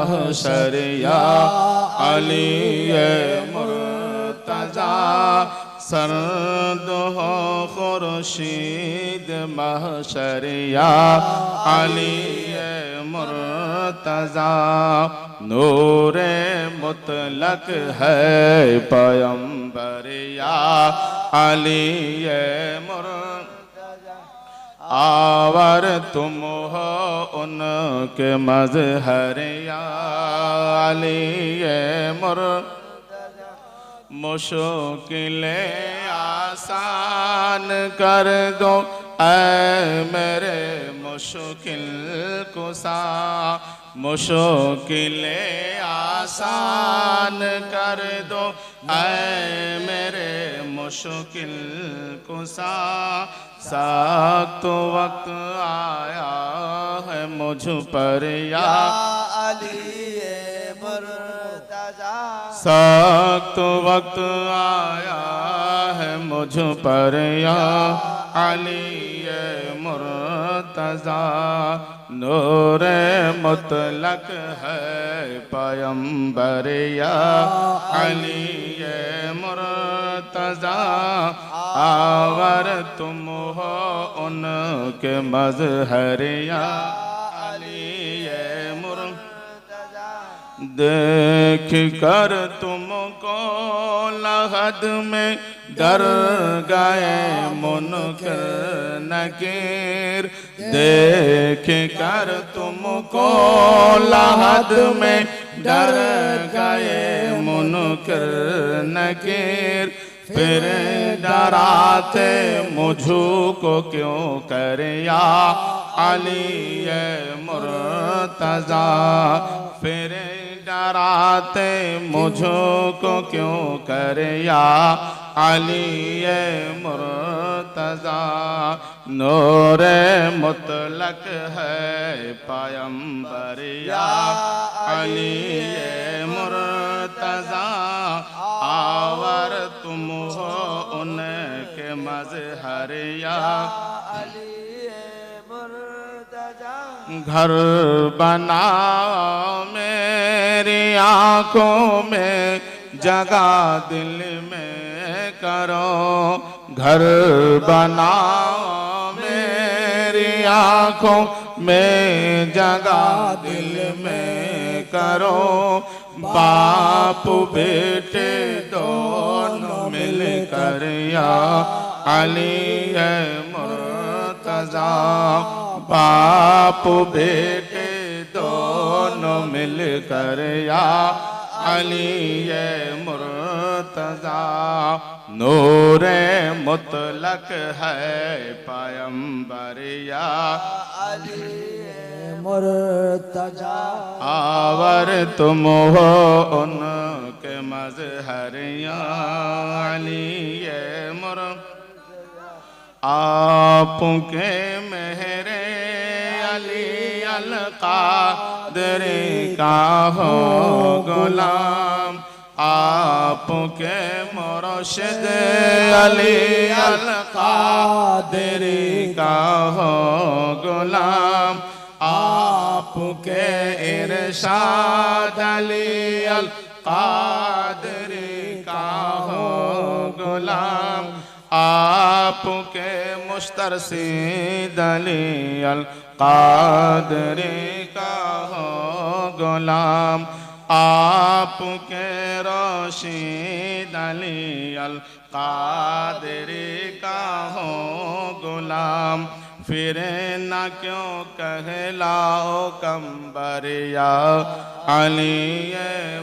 शरिया अली मुर्तजा सरद हो खुर्शीद महशरिया अली मुर्तजा नूरे मुतलक है पयम्बरिया अली मुर्तजा آور تم ہو ان کے مظہر یا علی مر مشکل آسان کر دو۔ اے میرے مشکل کسان مشکل آسان کر دو۔ اے میرے مشکل کسا، سخت وقت آیا ہے مجھ پر، یا علی مرتضی۔ سخت وقت آیا ہے مجھ پر، یا علی مرتضی، نور مطلق ہے پیمبر یا علی مرتضی، آور تم ہو ان کے مظہر یا علی مرتضی۔ دیکھ کر تم کو لحد میں ڈر گئے منکر نکیر۔ دیکھ کر تم کو لحد میں ڈر گئے منکر نکیر۔ پھر ڈراتے مجھو کو کیوں کر یا علی مرتضی۔ پھر ڈراتے مجھو کو کیوں کر یا علی مرتضی، نور مطلق ہے پیمبر یا علی مرتضی، آور تم ہو ان کے مظہر یا علی مرتضی گھر بنا میری آنکھوں میں جگہ دل میں کرو، گھر بنا میری آنکھوں میں جگہ دل میں کرو۔ باپ، بیٹے دونوں مل کر یا علی مرتضی، باپ، بیٹے دونوں مل کر یا علی مرتضی، نور مطلق ہے پیمبر یا علی مرتضی۔ آور تم ہو ان کے مظہر یا علی مرتضی۔ آپ کے مہر القادر کا ہو غلام آپ کے مرشد علی القادر کا ہو غلام آپ کے ارشاد علی القادر کا ہو غلام آپ کے مسترسید علی القادر کا ہو غلام، آپ کے روشید علی القادر کا ہو غلام۔ پھر نہ کیوں کہلاؤ کمبر یا علی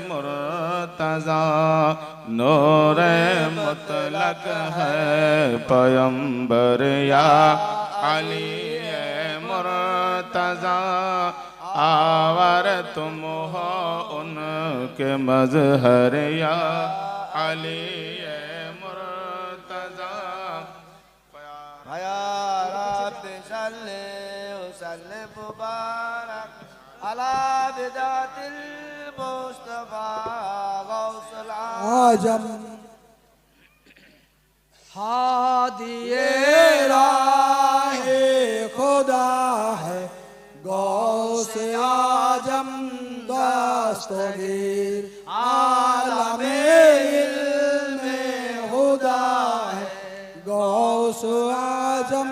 مرتضی؟ نور مطلق ہے پیمبر یا علی۔ मजा आवर तुम हो उनके मजहर या अली आजम। हादिए राहे खुदा। تاجم دستگیر عالم علم خدا ہے غوث اعظم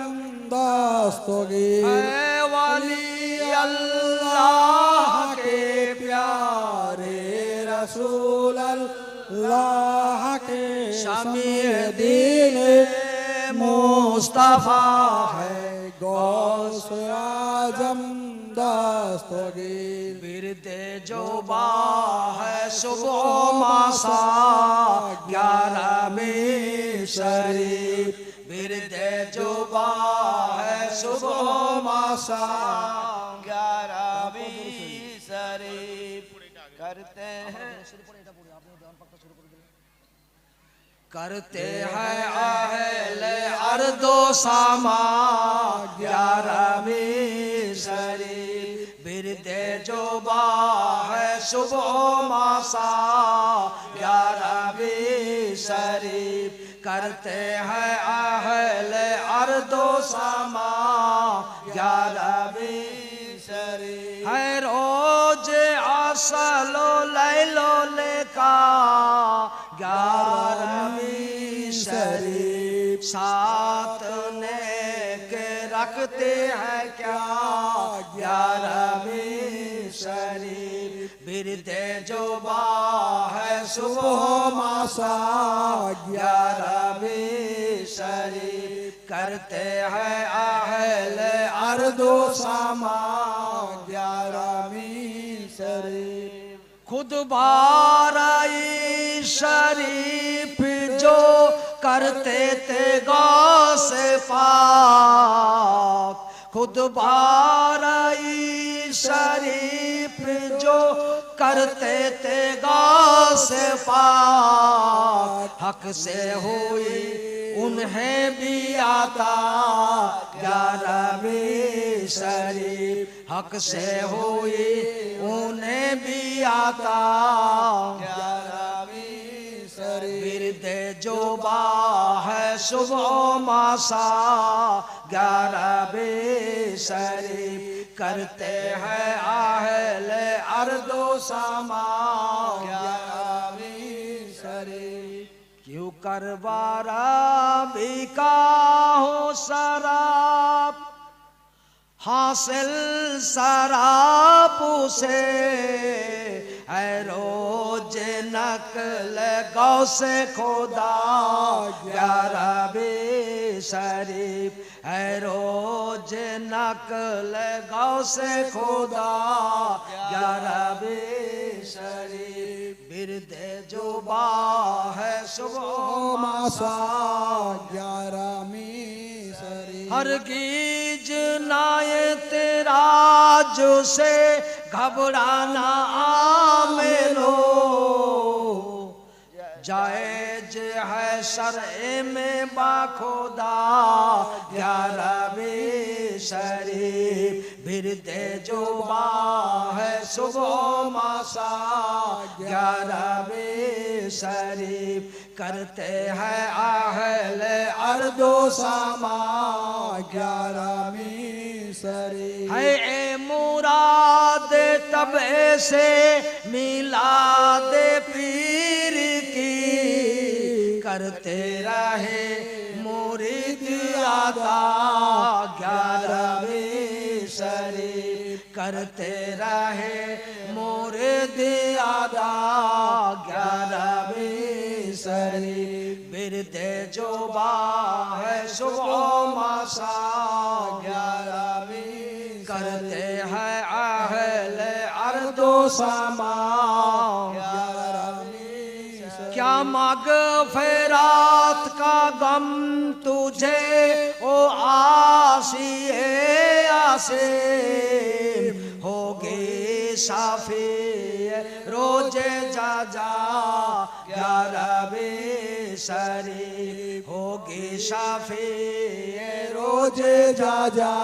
دستگیر اے ولی اللہ کے پیارے رسول اللہ کے شمیر دین مصطفیٰ ہے غوث اعظم مست ہوگی۔ ورد جو با ہے صبح ماسا، گیارہ میں شریف۔ ورد جو با ہے صبح ماسا، گیارہ میں شریف۔ کرتے ہیں۔ کرتے ہیں اہل ارد و سامان گیارہ میں شریف۔ ورد جو با ہے صبح ماسا، گیارہ بھی شریف کرتے ہیں اہل ارد و سما، گیارہ بھی شریف۔ ہے روز اصل و لیل و لکا گیارہ بھی شریف۔ ساتھ نیک رکھتے ہیں میں شریف برتے جو با ہے، صبح ماسا، گیارہ میں شریف کرتے ہیں اہل ارد و ساما گیارہ میں شریف خود بارہ شریف جو کرتے تھے گا سے پاک، خود بارہ شریف جو کرتے تھے گا سے پاک، حق سے ہوئی انہیں بھی آتا ربی شریف، حق سے ہوئی انہیں بھی آتا ربی شریف۔ دے جو با ہے صبح ماسا گیارہ بے شریف کرتے ہیں آہل ارد و ساما کیا سرے کیوں کروارا بیکا ہو سراب؟ حاصل سراب سے اے روز نقل گو سے خدا یارا بے شریف اے روز نقل گو سے خدا یارا بے شریف، برد جو با ہے صبح مسا گیارہ می हरगिज नाये तेरा जो से घबराना आमेलो جائز ہے سر میں با خدا گیارہویں شریف بردے جو با ہے صبح ماسا گیارہویں شریف، کرتے ہیں اہل ارد و ساما گیارہویں شریف۔ ہے اے مراد تب سے دے پیر تیرا ہے مورید آقا گیارہویں شریف۔ کرتے رہے مورید آقا گیارہویں شریف۔ بردے جو با ہے صبح و مسا گیارہویں کرتے ہیں اہل ارد و سما۔ مغفرات کا غم تجھے، او آسی ہے آسیم ہوگی شافی روجے جا جا، یا رب سری ہوگی شافی روجے جا جا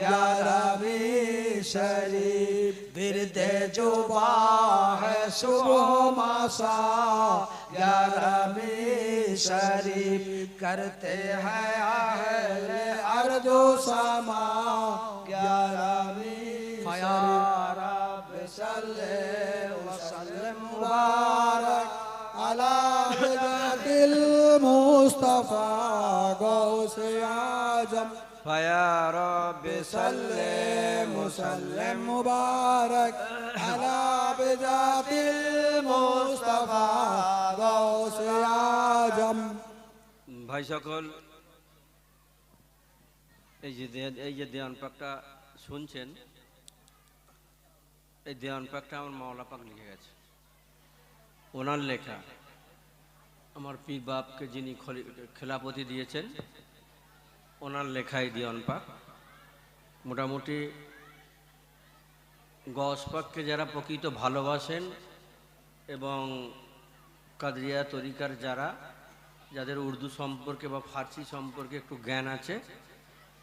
یارا بھی شریف ورد جو ہے سو ماسا یارا بھی شریف، کرتے ہیں اہل ارد و سما۔ یارا بھی یارا بسلے وسلم مبارک۔ علی دل مصطفیٰ گوس عجم فيا رب صل وسلم مبارك على بذات المصطفى غوث ভাই সকল, এই যে এই যে দেওয়ান পাকটা শুনছেন, এই দেওয়ান পাকটা আমার মাওলা পাক লিখে গেছে। ওনার লেখা, আমার পীর বাপকে যিনি খেলাপতি দিয়েছেন ওনার লেখাই দেওয়ান পাক। মোটামুটি গস পাককে যারা প্রকৃত ভালোবাসেন এবং কাদরিয়া তরিকার যারা, যাদের উর্দু সম্পর্কে বা ফার্সি সম্পর্কে একটু জ্ঞান আছে,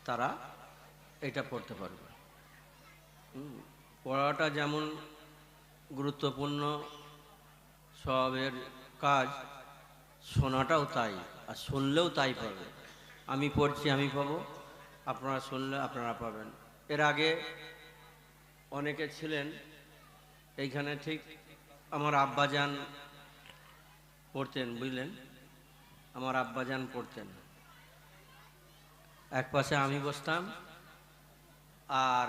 তারা এটা পড়তে পারবে। পড়াটা যেমন গুরুত্বপূর্ণ সবের কাজ, শোনাটাও তাই, আর শুনলেও তাই পাবে আমি পড়ছি, আমি পাবো। আপনারা শুনলে আপনারা পাবেন। এর আগে অনেকে ছিলেন, এইখানে ঠিক আমার আব্বাজান পড়তেন, বুঝলেন? আমার আব্বাজান পড়তেন। এক পাশে আমি বসতাম, আর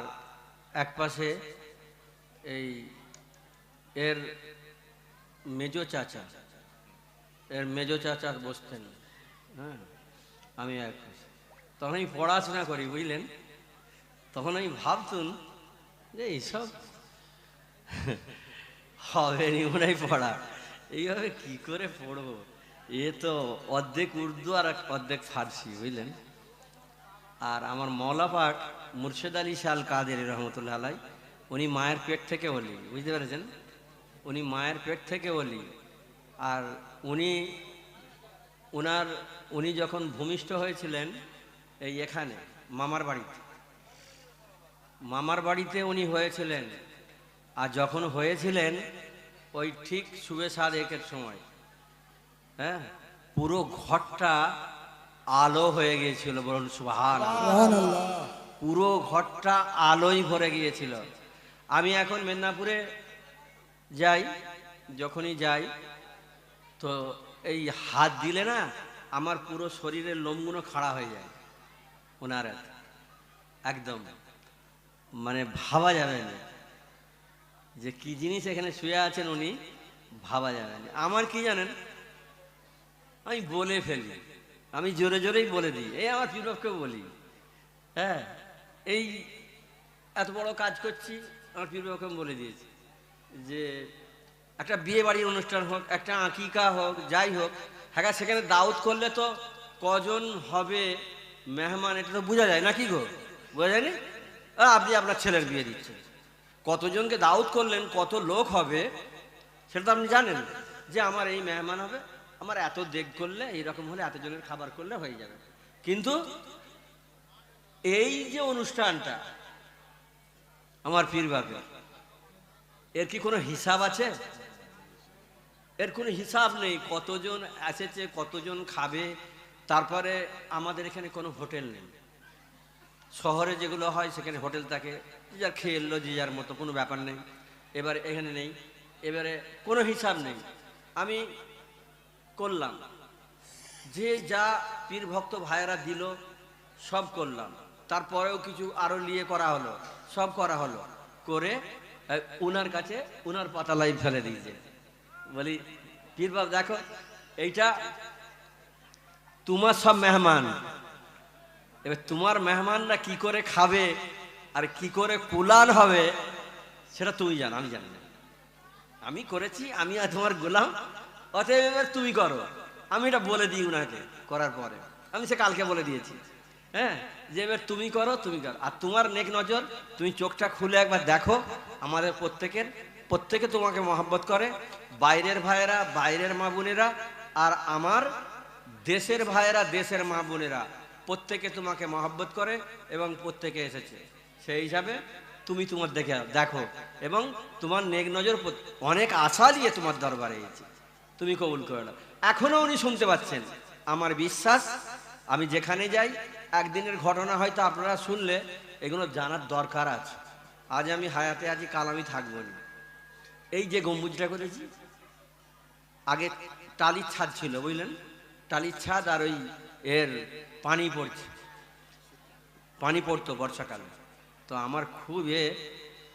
এক পাশে এই এর মেজো চাচা, এর মেজো চাচা বসতেন হ্যাঁ? আমি এক তখন আমি পড়াশোনা করি, বুঝলেন? তখন আমি ভাবতুন যে এইসব হবে নি মনে হয় পড়া। এইভাবে কি করে পড়ব? এ তো অর্ধেক উর্দু আর অর্ধেক ফার্সি, বুঝলেন? আর আমার মৌলা পাক মুর্শেদ আলী শাল কাদের রহমতুল্লাহ আলাই, উনি মায়ের পেট থেকে বলি, বুঝতে পেরেছেন? উনি মায়ের পেট থেকে বলি। আর উনি ওনার উনি যখন ভূমিষ্ঠ হয়েছিলেন এই এখানে মামার বাড়িতে। মামার বাড়িতে উনি হয়েছিলেন। আর যখন হয়েছিলেন ওই ঠিক শুভে সাদ একের সময় হ্যাঁ? পুরো ঘরটা আলো হয়ে গিয়েছিল বলুন সুহান পুরো ঘরটা আলোয় ভরে গিয়েছিল। আমি এখন মেদিনীপুরে যাই যখনই যাই তো এই হাত দিলে না আমার পুরো শরীরের লোমগুলো খাড়া হয়ে যায় ওনার একদম। মানে ভাবা যাবে না। যে কি জিনিস এখানে শুয়ে আছেন উনি, ভাবা যাবে না। আমার কি জানেন? আমি বলে ফেলি। আমি জোরে জোরেই বলে দিই। এই আমার পীরবাবকে বলি। হ্যাঁ এই এত বড় কাজ করছি, আমার আমি বলে দিয়েছি যে একটা বিয়ে বাড়ির অনুষ্ঠান হোক, একটা আঁকিকা হোক, যাই হোক হ্যাঁ সেখানে দাউদ করলে তো কজন হবে মেহমান, এটা তো বোঝা যায় নাকি গো? বোঝা যায়নি? আপনি আপনার ছেলের বিয়ে দিচ্ছেন। কতজনকে দাউদ করলেন, কত লোক হবে, সেটা তো আপনি জানেন যে আমার এই মেহমান হবে, আমার এত দেখ করলে এইরকম হলে এতজনের খাবার করলে হয়ে যাবে। কিন্তু এই যে অনুষ্ঠানটা আমার পীর বাপের এর কি কোনো হিসাব আছে? এর কোনো হিসাব নেই, কতজন এসেছে, কতজন খাবে, তারপরে আমাদের এখানে কোনো হোটেল নেই। শহরে যেগুলো হয় সেখানে হোটেল থাকে, যে যার খেয়ে এলো যে যার মতো, কোনো ব্যাপার নেই। এবারে এখানে নেই, এবারে কোনো হিসাব নেই। আমি করলাম। যে যা পীর ভক্ত ভাইয়েরা দিল, সব করলাম। তারপরেও কিছু আরও নিয়ে করা হলো, সব করা হলো। করে উনার কাছে, উনার পাতালাই ফেলে দিয়েছে। বলি, পীর বাপ দেখো, এইটা তোমার সব মেহমান। এবার তোমার মেহমানরা কি করে খাবে আর কি করে কুলান হবে, সেটা তুমি জানো, আমি জানি না। আমি করেছি, আমি আর তোমার গোলাম, অতএব এবার তুমি করো। আমি এটা বলে দিই উনাকে করার পরে। আমি সে কালকে বলে দিয়েছি। হ্যাঁ যে এবার তুমি করো তুমি করো। আর তোমার নেক নজর, তুমি চোখটা খুলে একবার দেখো, আমাদের প্রত্যেকের প্রত্যেকে তোমাকে মহাব্বত করে, বাইরের ভাইয়েরা, বাইরের মা বোনেরা, আর আমার দেশের ভাইয়েরা, দেশের মা বোনেরা, প্রত্যেকে তোমাকে মহাব্বত করে এবং প্রত্যেকে এসেছে। সেই হিসাবে তুমি তোমার দেখে দেখো, এবং তোমার নেক নজর অনেক আশা দিয়ে তোমার দরবারে এসেছে। তুমি কবুল করে নাও। এখনও উনি শুনতে পাচ্ছেন। আমার বিশ্বাস, আমি যেখানে যাই, একদিনের ঘটনা হয়তো আপনারা শুনলে, এগুলো জানার দরকার আছে। আজ আমি হায়াতে আছি, কাল আমি থাকব না। এই যে গম্বুজটা করেছি, আগে টালির ছাদ ছিল, বুঝলেন? টালির ছাদ আর ওই এর পানি পড়ছে। পানি পড়তো বর্ষাকালে। তো আমার খুব এ,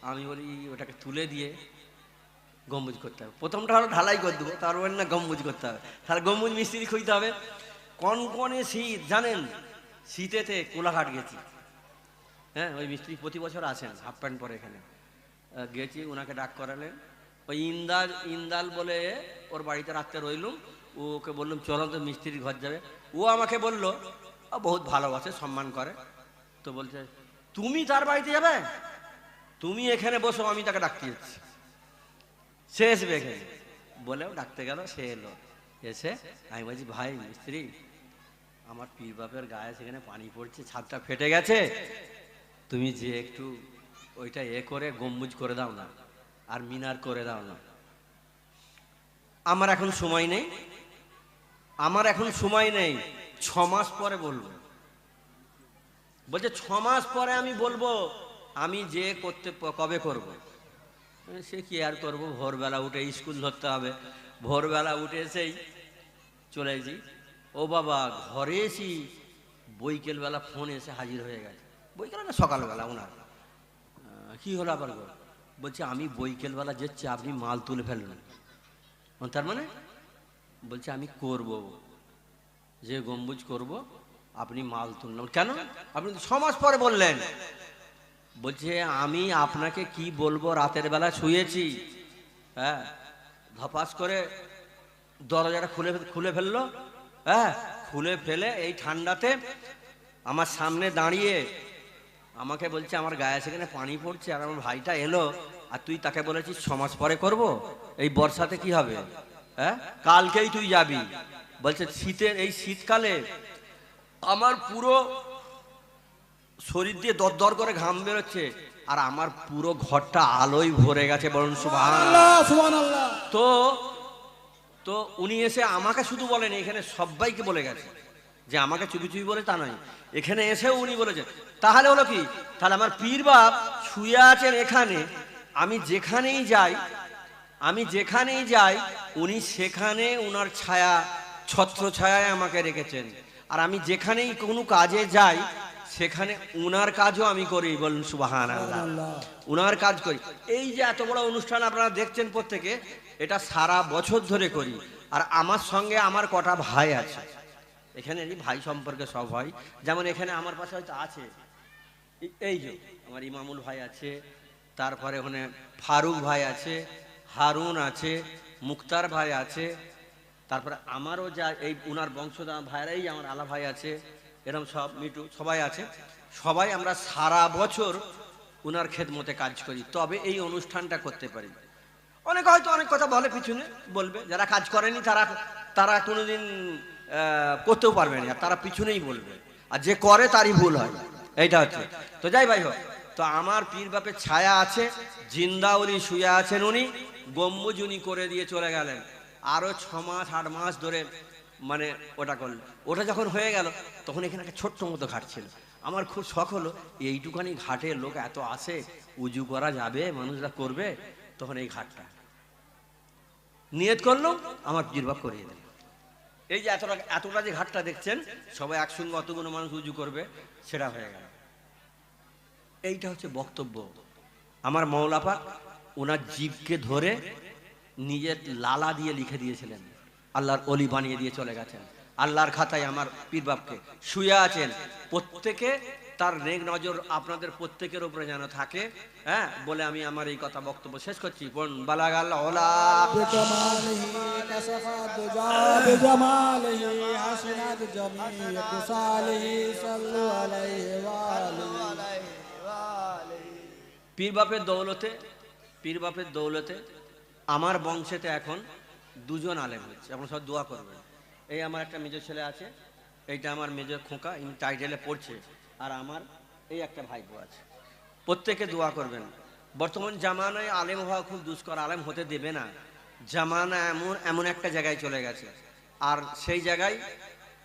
আমি বলি ওটাকে তুলে দিয়ে গম্বুজ করতে হবে। প্রথমটা হলো ঢালাই করে দেবো, তারপর না, গম্বুজ করতে হবে। তাহলে গম্বুজ মিস্ত্রি খুঁজতে হবে কনকনে শীত, জানেন? শীতেতে কোলাঘাট গেছি। হ্যাঁ ওই মিস্ত্রি প্রতি বছর আসেন, হাফ প্যান্ট পরে এখানে। গেছি ওনাকে ডাক করালেন। ওই ইন্দাল ইন্দাল বলে ওর বাড়িতে রাত্রে রইলুম। ও ওকে বললাম চলো তো মিস্ত্রির ঘর যাবে। ও আমাকে বলল "আ, বহুত ভালোবাসে সম্মান করে। তো বলছে তুমি তার বাড়িতে যাবে? তুমি এখানে বসো আমি তাকে ডাকতে যাচ্ছি। সে আসবে এখানে বলেও ডাকতে গেল সে এলো। এসে আমি বলছি ভাই মিস্ত্রি আমার পীর বাপের গায়ে সেখানে পানি পড়ছে ছাদটা ফেটে গেছে। তুমি যে একটু ওইটা এ করে গম্বুজ করে দাও না। আর মিনার করে দাও না। আমার এখন সময় নেই। আমার এখন সময় নেই। ছ মাস পরে বলব। বলছে, ছ মাস পরে আমি বলব, আমি যে করতে, কবে করব। সে কি আর করব? ভোরবেলা উঠে স্কুল ধরতে হবে। ভোরবেলা উঠে এসেই চলে এসি ও বাবা, ঘরে এসি বৈকেলবেলা ফোন এসে হাজির হয়ে গেছে। বৈকেল না, সকালবেলা ওনার কি হলো আবার? বলছে, আমি বৈকেলবেলা যাচ্ছি আপনি মাল তুলে ফেললেন। তার মানে? বলছে, আমি করব। যে গম্বুজ করব, আপনি মাল তুললাম কেন? আপনি মাস পরে বললেন। বলছে, আমি আপনাকে কি বলব? রাতের বেলা শুয়েছি। হ্যাঁ? ধপাস করে দরজাটা খুলে খুলে ফেলল। হ্যাঁ? খুলে ফেলে এই ঠান্ডাতে আমার সামনে দাঁড়িয়ে আমাকে বলছে আমার গায়ে সেখানে পানি পড়ছে আর আমার ভাইটা এলো আর তুই তাকে বলেছিস ছ মাস পরে করব? এই বর্ষাতে কি হবে? হ্যাঁ? কালকেই তুই যাবি। বলছে শীতের এই শীতকালে আমার পুরো শরীর দিয়ে দরদর করে ঘাম বেরোচ্ছে আর আমার পুরো ঘরটা আলোয় ভরে গেছে আল্লাহ তো তো উনি এসে আমাকে শুধু বলেন এখানে সবাইকে বলে গেছে। যে আমাকে চুপি চুপি বলে তা নয়। এখানে এসেও উনি বলেছেন। তাহলে হলো কি? তাহলে আমার পীর বাপ শুয়ে আছেন এখানে। আমি যেখানেই যাই আমি যেখানেই যাই উনি সেখানে উনার ছায়া ছত্র ছায়ায় আমাকে রেখেছেন। আর আমি যেখানেই কোনো কাজে যাই সেখানে উনার কাজও আমি করি বলুন সুবাহান উনার কাজ করি। এই যে এত বড় অনুষ্ঠান আপনারা দেখছেন প্রত্যেকে এটা সারা বছর ধরে করি। আর আমার সঙ্গে আমার কটা ভাই আছে। এখানে ভাই সম্পর্কে সব হয়। যেমন এখানে আমার পাশে হয়তো আছে। এই- যে, আমার ইমামুল ভাই আছে, তারপরে ওখানে ফারুক ভাই আছে, হারুন আছে, মুক্তার ভাই আছে, তারপরে আমারও যা, এই উনার বংশধর ভাইরাই আমার আলা ভাই আছে এরকম সব মিটু, সবাই আছে। সবাই আমরা সারা বছর উনার খেদমতে কাজ করি, তবে এই অনুষ্ঠানটা করতে পারি। অনেক হয়তো অনেক কথা বলে, পিছনে বলবে, যারা কাজ করেনি তারা তারা কোনোদিন করতেও পারবে না, তারা পিছনেই বলবে। আর যে করে, তারই ভুল হয়। এইটা হচ্ছে। তো যাই ভাই হোক, তো আমার পীর বাপের ছায়া আছে, জিন্দাউলি শুয়ে আছেন উনি, গম্বুজ উনি করে দিয়ে চলে গেলেন। আরও ছ মাস, আট মাস ধরে মানে ওটা করলেন। ওটা যখন হয়ে গেল, তখন এখানে একটা ছোট্ট মতো ঘাট ছিল। আমার খুব শখ হলো, এইটুখানি ঘাটে লোক এত আসে, উজু করা যাবে, মানুষরা করবে, তখন এই ঘাটটা। নিয়ত করল, আমার পীরবাপ করিয়ে দিল এই যে এতটা এতটা যে ঘাটটা দেখছেন, সবাই একসঙ্গে অতগুলো মানুষ উজু করবে, সেটা হয়ে গেল। এইটা হচ্ছে বক্তব্য। আমার মৌলাপা ওনার জীবকে ধরে নিজের লালা দিয়ে লিখে দিয়েছিলেন। আল্লাহর অলি বানিয়ে দিয়ে চলে গেছেন। আল্লাহর খাতায় আমার পীরবাপকে শুয়ে আছেন। প্রত্যেকে তার নেক নজর আপনাদের প্রত্যেকের উপরে যেন থাকে হ্যাঁ? বলে আমি আমার এই কথা বক্তব্য শেষ করছি। বালাগাল পীর বাপের দৌলতে, পীর বাপের দৌলতে আমার বংশেতে এখন দুজন আলেম হচ্ছে। এখন সব দোয়া করবেন। এই আমার একটা মেজর ছেলে আছে, এইটা আমার মেজর খোঁকা, ইনি টাইটেলে পড়ছে। আর আমার এই একটা ভাইপো আছে। প্রত্যেকে দোয়া করবেন। বর্তমান জামানায় আলেম হওয়া খুব দুষ্কর, আলেম হতে দেবে না। জামানা এমন এমন একটা জায়গায় চলে গেছে। আর সেই জায়গায়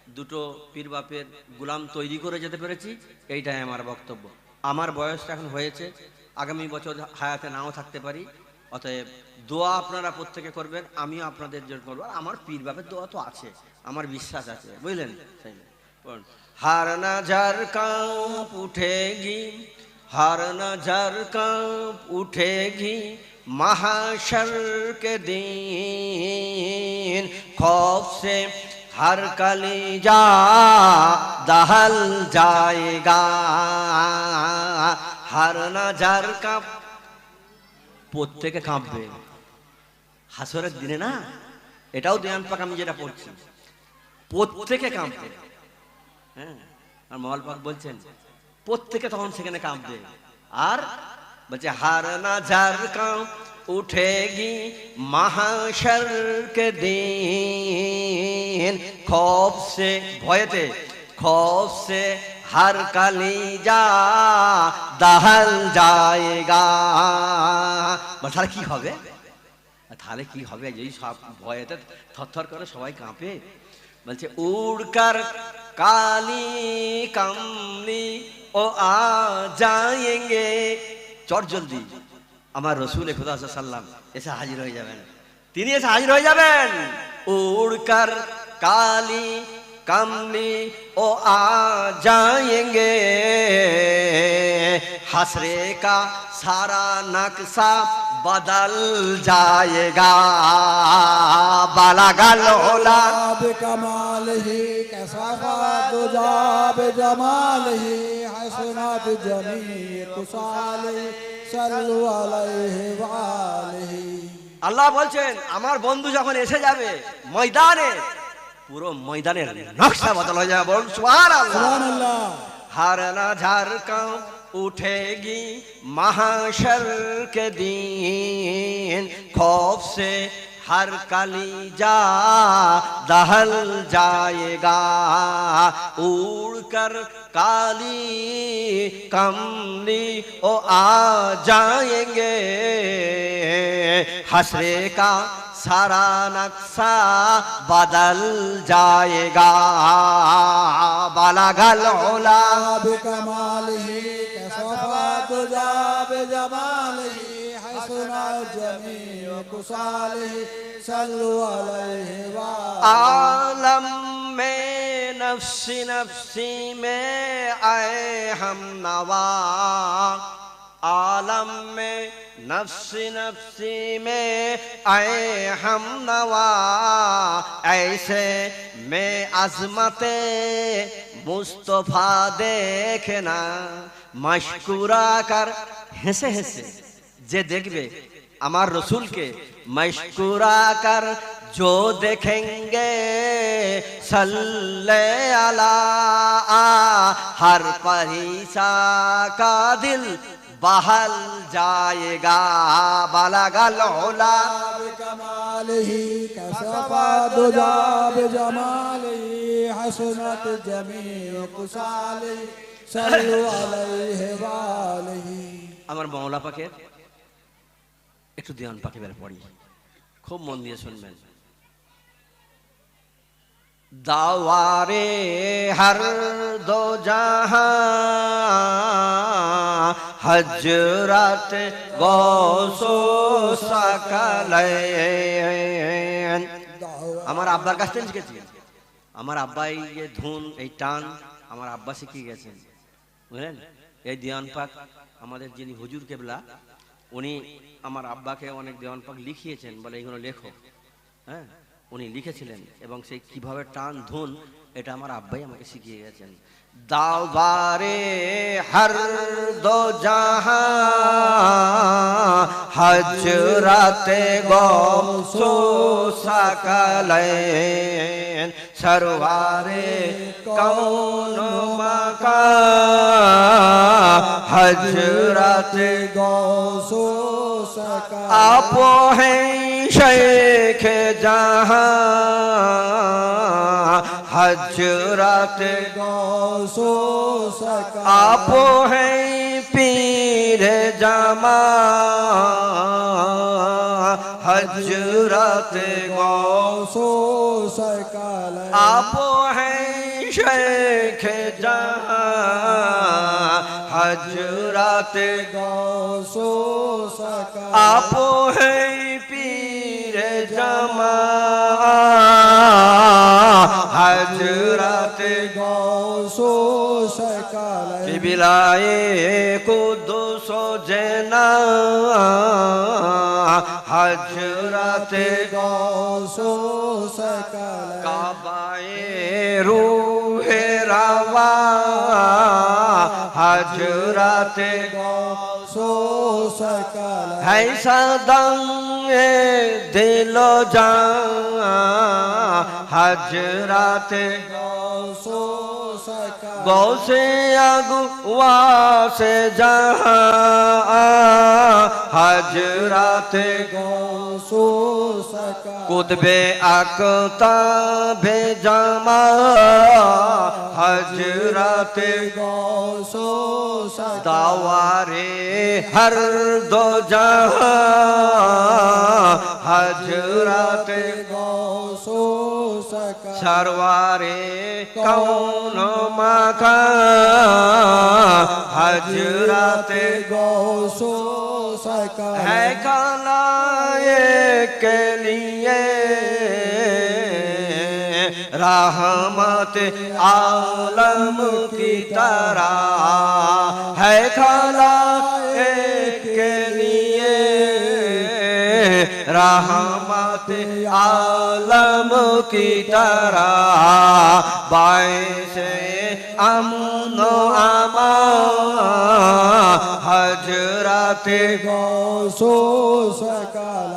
দুটো পীর বাপের গুলাম তৈরি করে যেতে পেরেছি, এইটাই আমার বক্তব্য। আমার বয়সটা এখন হয়েছে, আগামী বছর হায়াতে নাও থাকতে পারি। অতএব দোয়া আপনারা প্রত্যেকে করবেন, আমিও আপনাদের জন্য করব। আমার পীর বাপের দোয়া তো আছে, আমার বিশ্বাস আছে, বুঝলেন? সেই हर नजर कांप उठेगी हर नजर कांप उठेगी महाशर के दिन खौफ से हर कलीजा दहल जाएगा हर नजर का প্রত্যেকে কাঁপবে হাসরের দিনে না এটাও দেয়ান পাক আমি যেটা পড়ছি প্রত্যেকে কাঁপবে হ্যাঁ আর মহালপাক বলছেন, প্রত্যেকে তখন সেখানে কাঁপবে আর বলছে, হার না ঝার উঠে গিয়ে মহাশরকে দিন। খব সে ভয়েতে খব সে কালি যা দহল যায়গা তাহলে কি হবে? তাহলে কি হবে? এই সব ভয়েতে থরথর করে সবাই কাঁপে। বলছে, উড়কার কালি কামলি, ও আ যায়েঙ্গে চট জলদি। আমার রসুল খুদা সাল্লাম এসে হাজির হয়ে যাবেন। তিনি এসে হাজির হয়ে যাবেন। উড়কার কালি কামনি ও আ যায়গে হাসরে কা সারা নকশা বদল যায়গা। বালা গাল হোলা কমাল জমাল হে। হাসনা জমি কুশাল সরু আল্লাহ বলছেন আমার বন্ধু যখন এসে যাবে ময়দানে পুরো ময়দানের নকশা বদল হয়ে যাবে বলুন সুবহানাল্লাহ। হারনা ঝারকা উঠেগি महाशर के दिन खौफ से ہر کلی جا دہل جائے گا اڑ کر کالی کملی او آ جائیں گے حسرے کا سارا نقشہ بدل جائے گا بالا گل اولا کمال ہی جمال ہی حسنا جمی عالم میں نفسی نفسی میں آئے ہم نوا عالم میں نفسی نفسی میں اے ہم نوا ایسے میں عظمت مصطفیٰ دیکھنا مشکورہ کر ہنسے ہنسے جے دیکھ بے امر رسول کے মশকুরা کر جو دیکھیں گے، صلی اللہ ہر پریسا کا دل بہل جائے گا۔ بالغ العلا۔ بکمالہی کسفا دجا بجمالہی حسنت جمیع قسالہی صلو علیہ والہی امر مولا پاکے একটু দেওয়ান পাখি বের পড়ি। খুব মন দিয়ে শুনবেন। দাওয়ারে হর দো হজরত গৌসো সকালেন আমার আব্বার কাছ থেকে শিখেছি। আমার আব্বাই যে ধুন, এই টান, আমার আব্বা শিখিয়ে গেছেন। বুঝলেন? এই দেওয়ান পাক আমাদের যিনি হুজুর কেবলা উনি আমার আব্বাকে অনেক দেওয়ান পাক লিখিয়েছেন, বলে এইগুলো লেখো। হ্যাঁ? উনি লিখেছিলেন এবং সেই কীভাবে টান ধুন, এটা আমার আব্বাই আমাকে শিখিয়ে গেছেন। داوار ہر دو جہاں حجرت گوسو سکلین سروار کون مکا حجرت گوسو سکلین۔ آپ ہیں شیخ جہاں حجرات آپ ہیں پیر جماں حجرات غوثو سکال آپ ہیں شیخ جہاں حجرات غوثو سکال آپ ہیں پیر جماں আজ রাতে কি বিলায়ে কুদ্দুস জেনা হাজরাতে কাবায়ে রুহে রাওয়া হাজরাতে গো سو سکل ہے صدم دل و جان حجرات سو گو سے اگوا سے جہاں حجرات گو سو سکا قطب اکتا بے جمع حجرات گو سو سکا دعوارے ہر دو جہاں حجرات گو سو سروارے کون مکان حجرات گوسو سکا ہے کانا کے لیے رحمت عالم کی طرح ہے کھانا রহমতে আলম কি তারা? বাইশে আমন আমা হজরাতে গোসো সকাল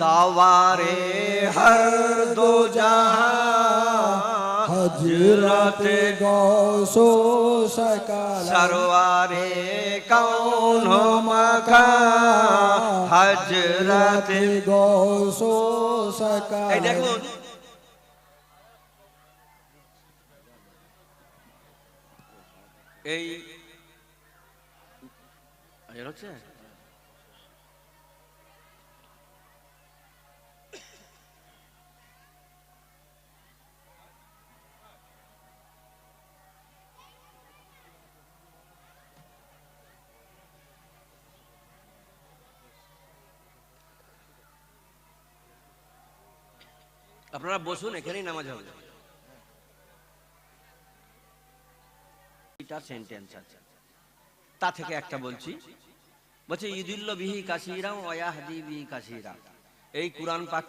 দাওয়ারে হর দো হজরত গৌসো সকাল সরওয়ারে কৌন মাখা। আজ রাতে গৌসো সকা এই দেখুন এই হচ্ছে আপনারা বসুন, এখানেই নামাজ হবে। এটা তা থেকে একটা বলছি। বলছে ইদুল্ল বিহি কাশিরা ওয়াহদি বিহি কাশিরা এই কোরআন পাক